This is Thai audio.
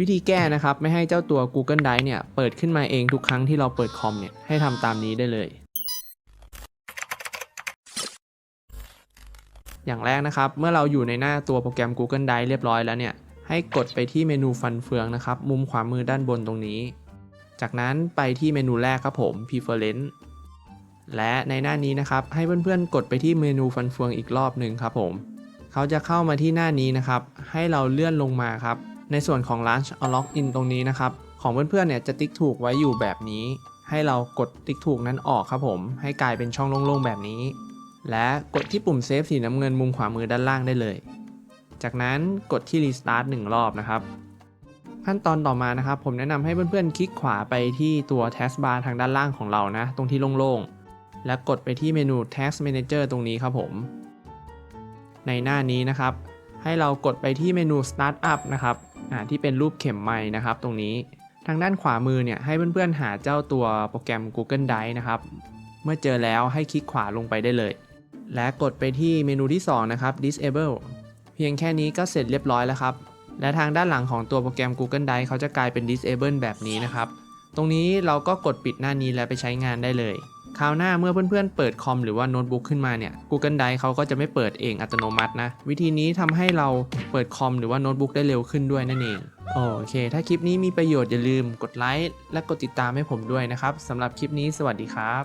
วิธีแก้นะครับ ไม่ให้เจ้าตัว Google Drive เนี่ย เปิดขึ้นมาเองทุกครั้งที่เราเปิดคอมเนี่ย ให้ทำตามนี้ได้เลย อย่างแรกนะครับ เมื่อเราอยู่ในหน้าตัวโปรแกรม Google Drive เรียบร้อยแล้วเนี่ย ให้กดไปที่เมนูฟันเฟืองนะครับ มุมขวามือด้านบนตรงนี้ จากนั้นไปที่เมนูแรกครับผม Preference และในหน้านี้นะครับ ให้เพื่อนๆ กดไปที่เมนูฟันเฟืองอีกรอบหนึ่งครับผม เขาจะเข้ามาที่หน้านี้นะครับ ให้เราเลื่อนลงมาครับ ในส่วนของ Launch Unlock In ตรงนี้นะครับ ของเพื่อนๆเนี่ยจะติ๊กถูกไว้อยู่แบบนี้ ให้เรากดติ๊กถูกนั้นออกครับผม ให้กลายเป็นช่องโล่งๆ แบบนี้ และกดที่ปุ่มเซฟสีน้ำเงินมุมขวามือด้านล่างได้เลย จากนั้นกดที่ Restart หนึ่งรอบนะครับขั้นตอนต่อมานะครับ ผมแนะนำให้เพื่อนๆ คลิกขวาไปที่ตัว Taskbar ทางด้านล่างของเรานะ ตรงที่โล่งๆ และกดไปที่เมนู Task Manager ตรงนี้ครับผม ในหน้านี้นะครับ ให้เรากดไปที่เมนู Startup นะครับ ที่เป็นรูปเข็มไม้นะครับตรงนี้ ทางด้านขวามือเนี่ยให้เพื่อนๆหาเจ้าตัวโปรแกรม Google Drive นะครับ เมื่อเจอแล้วให้คลิกขวาลงไปได้เลย และกดไปที่เมนูที่สองนะครับ Disable เพียงแค่นี้ก็เสร็จเรียบร้อยแล้วครับ และทางด้านหลังของตัวโปรแกรม Google Drive เขาจะกลายเป็น Disable แบบนี้นะครับ ตรงนี้เราก็กดปิดหน้านี้แล้วไปใช้งานได้เลย คราวหน้าเมื่อเพื่อนๆเปิดคอมหรือว่าโน้ตบุ๊กขึ้นมาเนี่ย Google Drive เขาก็จะไม่เปิดเองอัตโนมัตินะ วิธีนี้ทำให้เราเปิดคอมหรือว่าโน้ตบุ๊กได้เร็วขึ้นด้วยนั่นเอง โอเค ถ้าคลิปนี้มีประโยชน์อย่าลืมกดไลค์และกดติดตามให้ผมด้วยนะครับสำหรับคลิปนี้สวัสดีครับ